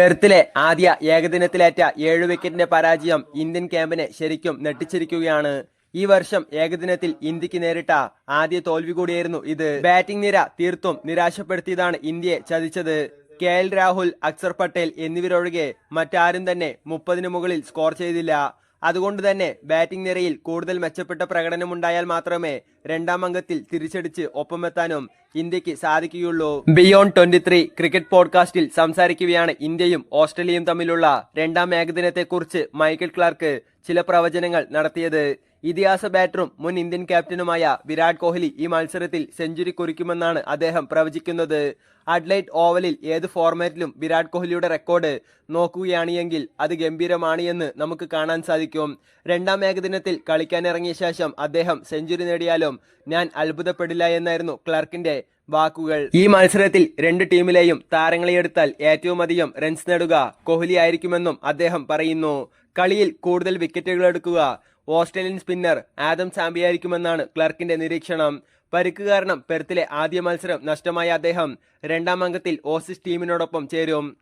പെർത്തിലെ ആദ്യ ഏകദിനത്തിലേറ്റ ഏഴു വിക്കറ്റിന്റെ പരാജയം ഇന്ത്യൻ ക്യാമ്പിനെ ശരിക്കും നെട്ടിച്ചിരിക്കുകയാണ് ഈ വർഷം ഏകദിനത്തിൽ ഇന്ത്യയ്ക്ക് നേരിട്ട ആദ്യ തോൽവി കൂടിയായിരുന്നു ഇത്. ബാറ്റിംഗ് നിര തീർത്തും നിരാശപ്പെടുത്തിയതാണ് ഇന്ത്യയെ ചതിച്ചത്. കെ എൽ രാഹുൽ അക്സർ പട്ടേൽ എന്നിവരൊഴികെ മറ്റാരും തന്നെ മുപ്പതിന് മുകളിൽ സ്കോർ ചെയ്തില്ല. അതുകൊണ്ട് തന്നെ ബാറ്റിംഗ് നിരയിൽ കൂടുതൽ മെച്ചപ്പെട്ട പ്രകടനമുണ്ടായാൽ മാത്രമേ രണ്ടാം അംഗത്തിൽ തിരിച്ചടിച്ച് ഒപ്പമെത്താനും ഇന്ത്യയ്ക്ക് സാധിക്കുകയുള്ളൂ. ബിയോണ്ട് ട്വന്റി ത്രീ ക്രിക്കറ്റ് പോഡ്കാസ്റ്റിൽ സംസാരിക്കുകയാണ് ഇന്ത്യയും ഓസ്ട്രേലിയയും തമ്മിലുള്ള രണ്ടാം ഏകദിനത്തെക്കുറിച്ച് മൈക്കിൾ ക്ലാർക്ക് ചില പ്രവചനങ്ങൾ നടത്തിയത്. ഇതിഹാസ ബാറ്ററും മുൻ ഇന്ത്യൻ ക്യാപ്റ്റനുമായ വിരാട് കോഹ്ലി ഈ മത്സരത്തിൽ സെഞ്ചുറി കുറിക്കുമെന്നാണ് അദ്ദേഹം പ്രവചിക്കുന്നത്. അഡ്ലൈറ്റ് ഓവലിൽ ഏത് ഫോർമാറ്റിലും വിരാട് കോഹ്ലിയുടെ റെക്കോർഡ് നോക്കുകയാണെങ്കിൽ അത് ഗംഭീരമാണ് എന്ന് നമുക്ക് കാണാൻ സാധിക്കും. രണ്ടാം ഏകദിനത്തിൽ കളിക്കാനിറങ്ങിയ ശേഷം അദ്ദേഹം സെഞ്ചുറി നേടിയാലും ഞാൻ അത്ഭുതപ്പെടില്ല എന്നായിരുന്നു ക്ലർക്കിന്റെ വാക്കുകൾ. ഈ മത്സരത്തിൽ രണ്ട് ടീമിലെയും താരങ്ങളെ എടുത്താൽ ഏറ്റവും അധികം റൺസ് നേടുക കോഹ്ലി ആയിരിക്കുമെന്നും അദ്ദേഹം പറയുന്നു. കളിയിൽ കൂടുതൽ വിക്കറ്റുകൾ എടുക്കുക ഓസ്ട്രേലിയൻ സ്പിന്നർ ആദം സാമ്പിയായിരിക്കുമെന്നാണ് ക്ലർക്കിന്റെ നിരീക്ഷണം. പരിക്ക് കാരണം പെർത്തിലെ ആദ്യ മത്സരം നഷ്ടമായ അദ്ദേഹം രണ്ടാം അംഗത്തിൽ ഓസിസ് ടീമിനോടൊപ്പം ചേരും.